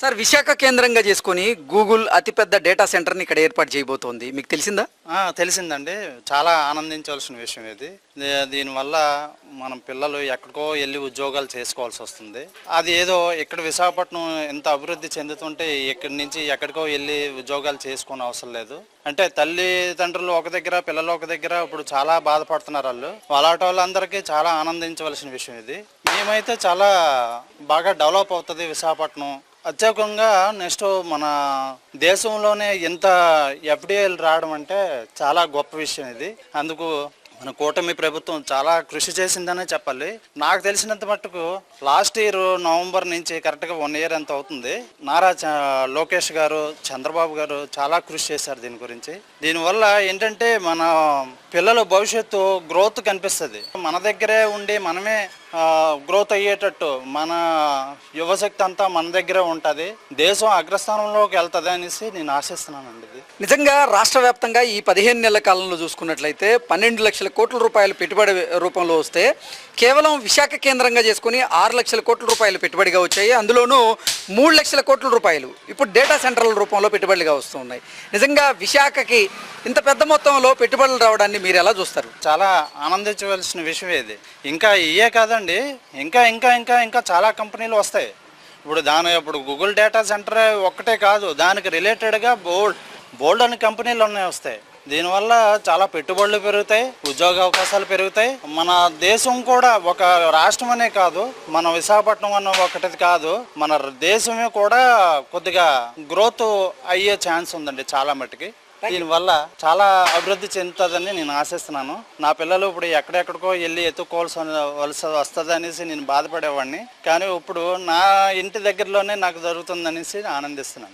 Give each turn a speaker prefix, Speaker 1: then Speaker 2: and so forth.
Speaker 1: Sir Visakha కేంద్రంగా చేసుకొని Google అతిపెద్ద డేటా సెంటర్ని ఇక్కడ ఏర్పాటు చేయబోతోంది. మీకు తెలిసిందా?
Speaker 2: తెలిసిందండి. చాలా ఆనందించవలసిన విషయం ఇది. దీనివల్ల మనం పిల్లలు ఎక్కడికో వెళ్ళి ఉద్యోగాలు చేసుకోవాల్సి వస్తుంది. అది ఏదో ఇక్కడ విశాఖపట్నం ఎంత అభివృద్ధి చెందుతుంటే ఇక్కడి నుంచి ఎక్కడికో వెళ్ళి ఉద్యోగాలు చేసుకునే అవసరం లేదు. అంటే తల్లిదండ్రులు ఒక దగ్గర పిల్లలు ఒక దగ్గర ఇప్పుడు చాలా బాధపడుతున్నారు వాళ్ళు. అలాంటి వాళ్ళందరికీ చాలా ఆనందించవలసిన విషయం ఇది. మేమైతే చాలా బాగా డెవలప్ అవుతుంది విశాఖపట్నం. అత్యధికంగా నెక్స్ట్ మన దేశంలోనే ఇంత ఎఫ్డిఐలు రావడం అంటే చాలా గొప్ప విషయం ఇది. అందుకు మన కూటమి ప్రభుత్వం చాలా కృషి చేసిందనే చెప్పాలి. నాకు తెలిసినంత మట్టుకు లాస్ట్ ఇయర్ నవంబర్ నుంచి కరెక్ట్గా వన్ ఇయర్ ఎంత అవుతుంది. నారా లోకేష్ గారు చంద్రబాబు గారు చాలా కృషి చేశారు దీని గురించి. దీనివల్ల ఏంటంటే మన పిల్లల భవిష్యత్తు గ్రోత్ కనిపిస్తుంది. మన దగ్గరే ఉండి మనమే గ్రోత్ అయ్యేటట్టు మన యువశక్తి అంతా మన దగ్గరే ఉంటుంది. దేశం అగ్రస్థానంలోకి వెళ్తుంది అనేసి నేను ఆశిస్తున్నానండి ఇది.
Speaker 1: నిజంగా రాష్ట్ర వ్యాప్తంగా ఈ పదిహేను నెలల కాలంలో చూసుకున్నట్లయితే పన్నెండు లక్షల కోట్ల రూపాయలు పెట్టుబడి రూపంలో వస్తే కేవలం విశాఖ కేంద్రంగా చేసుకుని ఆరు లక్షల కోట్ల రూపాయలు పెట్టుబడిగా వచ్చాయి. అందులోనూ మూడు లక్షల కోట్ల రూపాయలు ఇప్పుడు డేటా సెంటర్ల రూపంలో పెట్టుబడులుగా వస్తున్నాయి నిజంగా విశాఖకి ఇంత పెద్ద మొత్తంలో పెట్టుబడులు రావడాన్ని మీరు ఎలా చూస్తారు?
Speaker 2: చాలా ఆనందించవలసిన విషయం ఇది. ఇంకా ఇయే కాదండి. ఇంకా ఇంకా ఇంకా ఇంకా చాలా కంపెనీలు వస్తాయి. ఇప్పుడు దాని ఇప్పుడు గూగుల్ డేటా సెంటర్ ఒక్కటే కాదు దానికి రిలేటెడ్గా బోల్డ్ బోల్డ్ అనే కంపెనీలు ఉన్నాయి వస్తాయి. దీనివల్ల చాలా పెట్టుబడులు పెరుగుతాయి ఉద్యోగ అవకాశాలు పెరుగుతాయి. మన దేశం కూడా ఒక రాష్ట్రం అనే కాదు మన విశాఖపట్నం అన్న ఒకటి కాదు మన దేశమే కూడా కొద్దిగా గ్రోత్ అయ్యే ఛాన్స్ ఉందండి చాలా మట్టుకి దీనివల్ల చాలా అభివృద్ధి చెందుతుందని నేను ఆశిస్తున్నాను. నా పిల్లలు ఇప్పుడు ఎక్కడెక్కడికో వెళ్ళి ఎత్తుకోవాల్సి వలస వస్తుంది అనేసి నేను బాధపడేవాడిని. కానీ ఇప్పుడు నా ఇంటి దగ్గరలోనే నాకు జరుగుతుందనేసి ఆనందిస్తున్నాను.